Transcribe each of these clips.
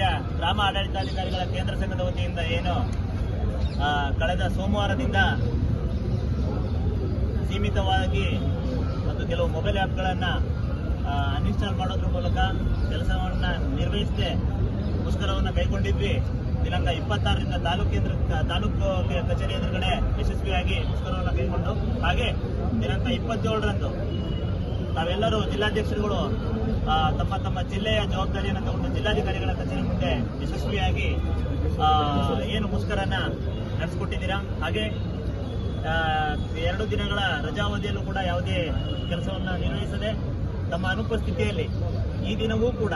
ರಾಜ್ಯ ಗ್ರಾಮ ಆಡಳಿತಾಧಿಕಾರಿಗಳ ಕೇಂದ್ರ ಸಂಘದ ವತಿಯಿಂದ ಏನು ಕಳೆದ ಸೋಮವಾರದಿಂದ ಸೀಮಿತವಾಗಿ ಮತ್ತು ಕೆಲವು ಮೊಬೈಲ್ ಆ್ಯಪ್ಗಳನ್ನು ಅನ್ಇನ್ಸ್ಟಾಲ್ ಮಾಡೋದ್ರ ಮೂಲಕ ಕೆಲಸವನ್ನು ನಿರ್ವಹಿಸದೆ ಮುಷ್ಕರವನ್ನು ಕೈಗೊಂಡಿದ್ವಿ. ದಿನಾಂಕ ಇಪ್ಪತ್ತಾರರಿಂದ ತಾಲೂಕು ಕೇಂದ್ರ, ತಾಲೂಕು ಕಚೇರಿ ಎದುರುಗಡೆ ಯಶಸ್ವಿಯಾಗಿ ಮುಷ್ಕರವನ್ನು ಕೈಗೊಂಡು, ಹಾಗೆ ದಿನಾಂಕ ಇಪ್ಪತ್ತೇಳರಂದು ನಾವೆಲ್ಲರೂ ಜಿಲ್ಲಾಧ್ಯಕ್ಷರುಗಳು ತಮ್ಮ ತಮ್ಮ ಜಿಲ್ಲೆಯ ಜವಾಬ್ದಾರಿಯನ್ನು ತಗೊಂಡು ಜಿಲ್ಲಾಧಿಕಾರಿಗಳ ಕಚೇರಿ ಮುಂದೆ ಯಶಸ್ವಿಯಾಗಿ ಏನು ಮುಷ್ಕರನ ನಡೆಸಿಕೊಟ್ಟಿದ್ದೀರಾ? ಹಾಗೆ ಎರಡು ದಿನಗಳ ರಜಾವಧಿಯಲ್ಲೂ ಕೂಡ ಯಾವುದೇ ಕೆಲಸವನ್ನು ನಿರ್ವಹಿಸದೆ ತಮ್ಮ ಅನುಪಸ್ಥಿತಿಯಲ್ಲಿ ಈ ದಿನವೂ ಕೂಡ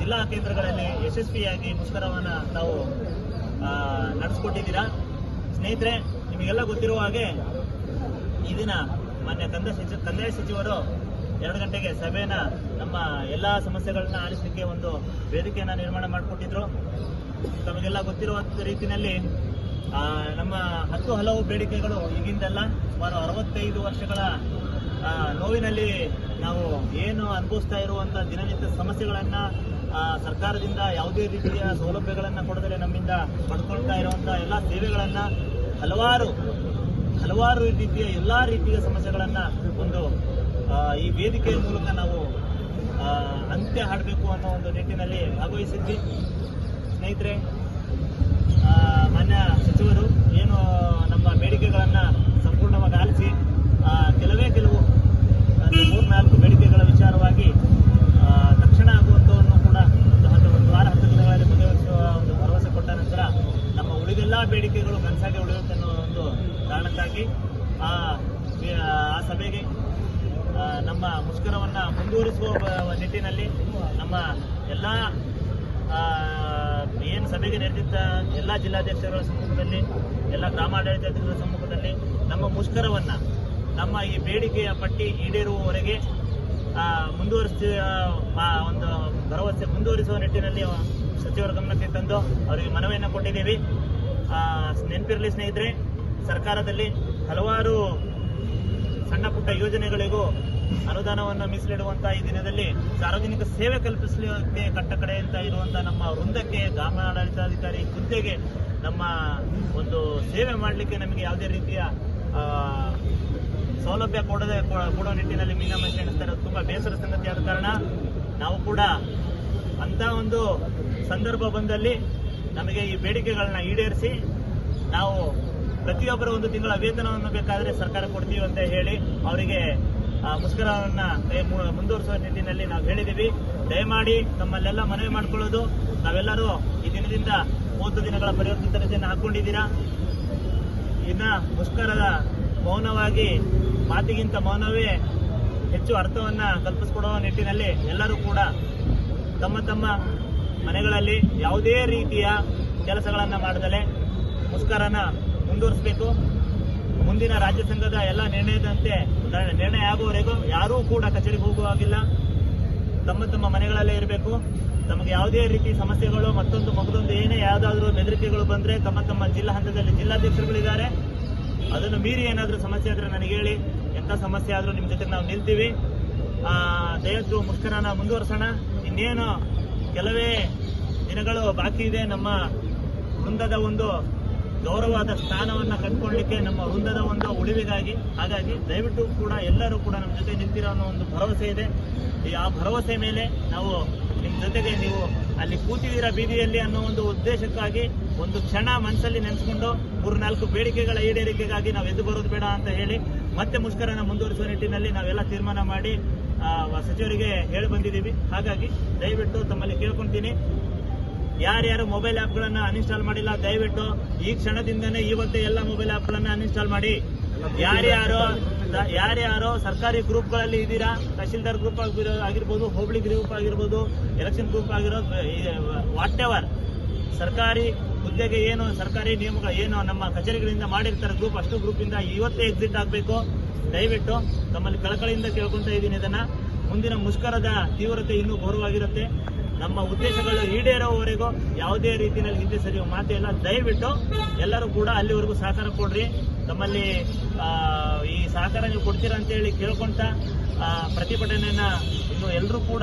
ಜಿಲ್ಲಾ ಕೇಂದ್ರಗಳಲ್ಲಿ ಯಶಸ್ವಿಯಾಗಿ ಮುಷ್ಕರವನ್ನು ತಾವು ನಡೆಸಿಕೊಟ್ಟಿದ್ದೀರಾ? ಸ್ನೇಹಿತರೆ, ನಿಮಗೆಲ್ಲ ಗೊತ್ತಿರುವ ಹಾಗೆ ಈ ದಿನ ಮಾನ್ಯ ಕಂದಾಯ ಸಚಿವ, ಕಂದಾಯ ಸಚಿವರು ಎರಡು ಗಂಟೆಗೆ ಸಭೆಯನ್ನ, ನಮ್ಮ ಎಲ್ಲ ಸಮಸ್ಯೆಗಳನ್ನ ಆಲಿಸಲಿಕ್ಕೆ ಒಂದು ವೇದಿಕೆಯನ್ನ ನಿರ್ಮಾಣ ಮಾಡಿಕೊಟ್ಟಿದ್ರು. ತಮಗೆಲ್ಲ ಗೊತ್ತಿರುವ ರೀತಿಯಲ್ಲಿ ನಮ್ಮ ಹತ್ತು ಹಲವು ಬೇಡಿಕೆಗಳು ಈಗಿಂದಲ್ಲ, ಸುಮಾರು ಅರವತ್ತೈದು ವರ್ಷಗಳ ನೋವಿನಲ್ಲಿ ನಾವು ಏನು ಅನುಭವಿಸ್ತಾ ಇರುವಂತ ದಿನನಿತ್ಯ ಸಮಸ್ಯೆಗಳನ್ನು ಸರ್ಕಾರದಿಂದ ಯಾವುದೇ ರೀತಿಯ ಸೌಲಭ್ಯಗಳನ್ನು ಕೊಡದರೆ ನಮ್ಮಿಂದ ಪಡ್ಕೊಳ್ತಾ ಇರುವಂತ ಎಲ್ಲ ಸೇವೆಗಳನ್ನು ಹಲವಾರು ಹಲವಾರು ರೀತಿಯ ಎಲ್ಲಾ ರೀತಿಯ ಸಮಸ್ಯೆಗಳನ್ನು ಒಂದು ಈ ವೇದಿಕೆಯ ಮೂಲಕ ನಾವು ಅಂತ್ಯ ಹಾಡಬೇಕು ಅನ್ನೋ ಒಂದು ನಿಟ್ಟಿನಲ್ಲಿ ಭಾಗವಹಿಸಿದ್ವಿ. ಸ್ನೇಹಿತರೆ ಮಾನ್ಯ ಸಚಿವರು, ಏನು ನಮ್ಮ ಬೇಡಿಕೆಗಳನ್ನು ಸಂಪೂರ್ಣವಾಗಿ ಆಲಿಸಿ ಕೆಲವೇ ಕೆಲವು ಮೂರು ನಾಲ್ಕು ಬೇಡಿಕೆಗಳ ವಿಚಾರವಾಗಿ ತಕ್ಷಣ ಆಗುವಂಥವನ್ನು ಕೂಡ ಒಂದು ಹತ್ತು, ಒಂದು ವಾರ, ಹತ್ತು ದಿನಗಳಲ್ಲಿ ಬಗೆಹರಿಸುವ ಒಂದು ಭರವಸೆ ಕೊಟ್ಟ ನಂತರ ನಮ್ಮ ಉಳಿದೆಲ್ಲ ಬೇಡಿಕೆಗಳು ಕನಸಾಗಿ ಉಳಿಯುತ್ತೆ ಅನ್ನೋ ಒಂದು ಕಾರಣಕ್ಕಾಗಿ ಆ ಸಭೆಗೆ ನಮ್ಮ ಮುಷ್ಕರವನ್ನು ಮುಂದುವರಿಸುವ ನಿಟ್ಟಿನಲ್ಲಿ ನಮ್ಮ ಎಲ್ಲ ಏನು ಸಭೆಗೆ ನೆರೆದಿದ್ದ ಎಲ್ಲ ಜಿಲ್ಲಾಧ್ಯಕ್ಷರ ಸಮ್ಮುಖದಲ್ಲಿ, ಎಲ್ಲ ಗ್ರಾಮಾಡಳಿತಾಧಿಕಾರಿಗಳ ಸಮ್ಮುಖದಲ್ಲಿ ನಮ್ಮ ಮುಷ್ಕರವನ್ನು, ನಮ್ಮ ಈ ಬೇಡಿಕೆಯ ಪಟ್ಟಿ ಈಡೇರುವವರೆಗೆ ಮುಂದುವರಿಸುವ ಮುಂದುವರಿಸ ಒಂದು ಭರವಸೆ ಮುಂದುವರಿಸುವ ನಿಟ್ಟಿನಲ್ಲಿ ಸಚಿವರ ಗಮನಕ್ಕೆ ತಂದು ಅವರಿಗೆ ಮನವಿಯನ್ನು ಕೊಟ್ಟಿದ್ದೀವಿ. ನೆನಪಿರಲಿ ಸ್ನೇಹಿತರೆ, ಸರ್ಕಾರದಲ್ಲಿ ಹಲವಾರು ಸಣ್ಣ ಪುಟ್ಟ ಯೋಜನೆಗಳಿಗೂ ಅನುದಾನವನ್ನು ಮೀಸಲಿಡುವಂತಹ ಈ ದಿನದಲ್ಲಿ ಸಾರ್ವಜನಿಕ ಸೇವೆ ಕಲ್ಪಿಸಲಿಕ್ಕೆ ಕಟ್ಟ ಕಡೆ ಅಂತ ಇರುವಂತಹ ನಮ್ಮ ವೃಂದಕ್ಕೆ ಗ್ರಾಮಾಡಳಿತಾಧಿಕಾರಿ ಹುದ್ದೆಗೆ ನಮ್ಮ ಒಂದು ಸೇವೆ ಮಾಡಲಿಕ್ಕೆ ನಮಗೆ ಯಾವುದೇ ರೀತಿಯ ಸೌಲಭ್ಯ ಕೊಡದೆ ಕೊಡೋ ನಿಟ್ಟಿನಲ್ಲಿ ಮೀನಾಮಶಿ ಎಣಿಸ್ತಾ ಇರೋದು ತುಂಬಾ ಬೇಸರ ಸಂಗತಿ ಆದ ಕಾರಣ ನಾವು ಕೂಡ ಅಂತ ಒಂದು ಸಂದರ್ಭ ಬಂದಲ್ಲಿ ನಮಗೆ ಈ ಬೇಡಿಕೆಗಳನ್ನ ಈಡೇರಿಸಿ ನಾವು ಪ್ರತಿಯೊಬ್ಬರ ಒಂದು ತಿಂಗಳ ವೇತನವನ್ನು ಬೇಕಾದರೆ ಸರ್ಕಾರ ಕೊಡ್ತೀವಿ ಅಂತ ಹೇಳಿ ಅವರಿಗೆ ಮುಷ್ಕರವನ್ನ ಮುಂದುವರಿಸುವ ನಿಟ್ಟಿನಲ್ಲಿ ನಾವು ಹೇಳಿದ್ದೀವಿ. ದಯಮಾಡಿ ನಮ್ಮಲ್ಲೆಲ್ಲ ಮನವಿ ಮಾಡಿಕೊಳ್ಳೋದು. ನಾವೆಲ್ಲರೂ ಈ ದಿನದಿಂದ ಮೂವತ್ತು ದಿನಗಳ ಪರಿವರ್ತಿತ ರಜೆಯನ್ನು ಹಾಕೊಂಡಿದ್ದೀರಾ? ಇನ್ನ ಮುಷ್ಕರದ ಮೌನವಾಗಿ, ಮಾತಿಗಿಂತ ಮೌನವೇ ಹೆಚ್ಚು ಅರ್ಥವನ್ನ ಕಲ್ಪಿಸಿಕೊಡುವ ನಿಟ್ಟಿನಲ್ಲಿ ಎಲ್ಲರೂ ಕೂಡ ತಮ್ಮ ತಮ್ಮ ಮನೆಗಳಲ್ಲಿ ಯಾವುದೇ ರೀತಿಯ ಕೆಲಸಗಳನ್ನು ಮಾಡದಲೆ ಮುಷ್ಕರನ ಮುಂದುವರಿಸಬೇಕು. ಮುಂದಿನ ರಾಜ್ಯ ಸಂಘದ ಎಲ್ಲ ನಿರ್ಣಯದಂತೆ ನಿರ್ಣಯ ಆಗುವವರೆಗೂ ಯಾರೂ ಕೂಡ ಕಚೇರಿಗೆ ಹೋಗುವಾಗಿಲ್ಲ ತಮ್ಮ ತಮ್ಮ ಮನೆಗಳಲ್ಲೇ ಇರಬೇಕು. ತಮಗೆ ಯಾವುದೇ ರೀತಿ ಸಮಸ್ಯೆಗಳು, ಮತ್ತೊಂದು ಮಗದೊಂದು ಏನೇ ಯಾವುದಾದ್ರೂ ಬೆದರಿಕೆಗಳು ಬಂದರೆ ತಮ್ಮ ತಮ್ಮ ಜಿಲ್ಲಾ ಹಂತದಲ್ಲಿ ಜಿಲ್ಲಾಧ್ಯಕ್ಷರುಗಳಿದ್ದಾರೆ. ಅದನ್ನು ಮೀರಿ ಏನಾದರೂ ಸಮಸ್ಯೆ ಆದರೆ ನನಗೆ ಹೇಳಿ. ಎಂಥ ಸಮಸ್ಯೆ ಆದರೂ ನಿಮ್ಮ ಜೊತೆ ನಾವು ನಿಲ್ತೀವಿ. ದಯವಿಟ್ಟು ಮುಷ್ಕರನ ಮುಂದುವರ್ಸೋಣ. ಇನ್ನೇನು ಕೆಲವೇ ದಿನಗಳು ಬಾಕಿ ಇದೆ ನಮ್ಮ ವೃಂದದ ಒಂದು ಗೌರವವಾದ ಸ್ಥಾನವನ್ನು ಕಂಡುಕೊಳ್ಳಿಕ್ಕೆ ನಮ್ಮ ವೃಂದದ ಒಂದು ಉಳಿವಿಗಾಗಿ. ಹಾಗಾಗಿ ದಯವಿಟ್ಟು ಕೂಡ ಎಲ್ಲರೂ ಕೂಡ ನಮ್ಮ ಜೊತೆ ನಿಂತಿರೋ ಅನ್ನೋ ಒಂದು ಭರವಸೆ ಇದೆ. ಈ ಆ ಭರವಸೆ ಮೇಲೆ ನಾವು ನಿಮ್ಮ ಜೊತೆಗೆ ನೀವು ಅಲ್ಲಿ ಕೂತಿದ್ದೀರಾ ಬೀದಿಯಲ್ಲಿ ಅನ್ನೋ ಒಂದು ಉದ್ದೇಶಕ್ಕಾಗಿ ಒಂದು ಕ್ಷಣ ಮನಸ್ಸಲ್ಲಿ ನೆನೆಸ್ಕೊಂಡು ಮೂರ್ನಾಲ್ಕು ಬೇಡಿಕೆಗಳ ಈಡೇರಿಕೆಗಾಗಿ ನಾವು ಎದ್ದು ಬರೋದು ಬೇಡ ಅಂತ ಹೇಳಿ ಮತ್ತೆ ಮುಷ್ಕರನ ಮುಂದುವರಿಸುವ ನಿಟ್ಟಿನಲ್ಲಿ ನಾವೆಲ್ಲ ತೀರ್ಮಾನ ಮಾಡಿ ಸಚಿವರಿಗೆ ಹೇಳಿ ಬಂದಿದ್ದೀವಿ. ಹಾಗಾಗಿ ದಯವಿಟ್ಟು ತಮ್ಮಲ್ಲಿ ಕೇಳ್ಕೊಂತೀನಿ. ಯಾರ್ಯಾರು ಮೊಬೈಲ್ ಆ್ಯಪ್ಗಳನ್ನು ಅನ್ಇನ್ಸ್ಟಾಲ್ ಮಾಡಿಲ್ಲ, ದಯವಿಟ್ಟು ಈ ಕ್ಷಣದಿಂದನೇ ಇವತ್ತೇ ಎಲ್ಲ ಮೊಬೈಲ್ ಆ್ಯಪ್ಗಳನ್ನು ಅನ್ಇನ್ಸ್ಟಾಲ್ ಮಾಡಿ. ಯಾರ್ಯಾರು ಯಾರ್ಯಾರು ಸರ್ಕಾರಿ ಗ್ರೂಪ್ಗಳಲ್ಲಿ ಇದ್ದೀರಾ, ತಹಶೀಲ್ದಾರ್ ಗ್ರೂಪ್ ಆಗಿರೋ, ಆಗಿರ್ಬೋದು, ಹೋಬಳಿ ಗ್ರೂಪ್ ಆಗಿರ್ಬೋದು ಎಲೆಕ್ಷನ್ ಗ್ರೂಪ್ ಆಗಿರೋ ವಾಟ್ ಎವರ್ ಸರ್ಕಾರಿ ಹುದ್ದೆಗೆ ಏನು, ಸರ್ಕಾರಿ ನಿಯಮಗಳು ಏನು ನಮ್ಮ ಕಚೇರಿಗಳಿಂದ ಮಾಡಿರ್ತಾರೆ ಗ್ರೂಪ್ ಅಷ್ಟು ಗ್ರೂಪಿಂದ ಇವತ್ತೇ ಎಕ್ಸಿಟ್ ಆಗಬೇಕು. ದಯವಿಟ್ಟು ತಮ್ಮಲ್ಲಿ ಕಳಕಳಿಯಿಂದ ಕೇಳ್ಕೊಂತ ಇದ್ದೀನಿ ಇದನ್ನ. ಮುಂದಿನ ಮುಷ್ಕರದ ತೀವ್ರತೆ ಇನ್ನೂ ಘೋರವಾಗಿರುತ್ತೆ. ನಮ್ಮ ಉದ್ದೇಶಗಳು ಈಡೇರೋವರೆಗೂ ಯಾವುದೇ ರೀತಿಯಲ್ಲಿ ಹಿಂದೆ ಸರಿಯುವ ಮಾತೇ ಇಲ್ಲ ದಯವಿಟ್ಟು ಎಲ್ಲರೂ ಕೂಡ ಅಲ್ಲಿವರೆಗೂ ಸಹಕಾರ ಕೊಡ್ರಿ. ತಮ್ಮಲ್ಲಿ ಈ ಸಹಕಾರ ನೀವು ಕೊಡ್ತೀರಾ ಅಂತ ಹೇಳಿ ಕೇಳ್ಕೊಂತ ಪ್ರತಿಭಟನೆಯನ್ನ ಇನ್ನು ಎಲ್ಲರೂ ಕೂಡ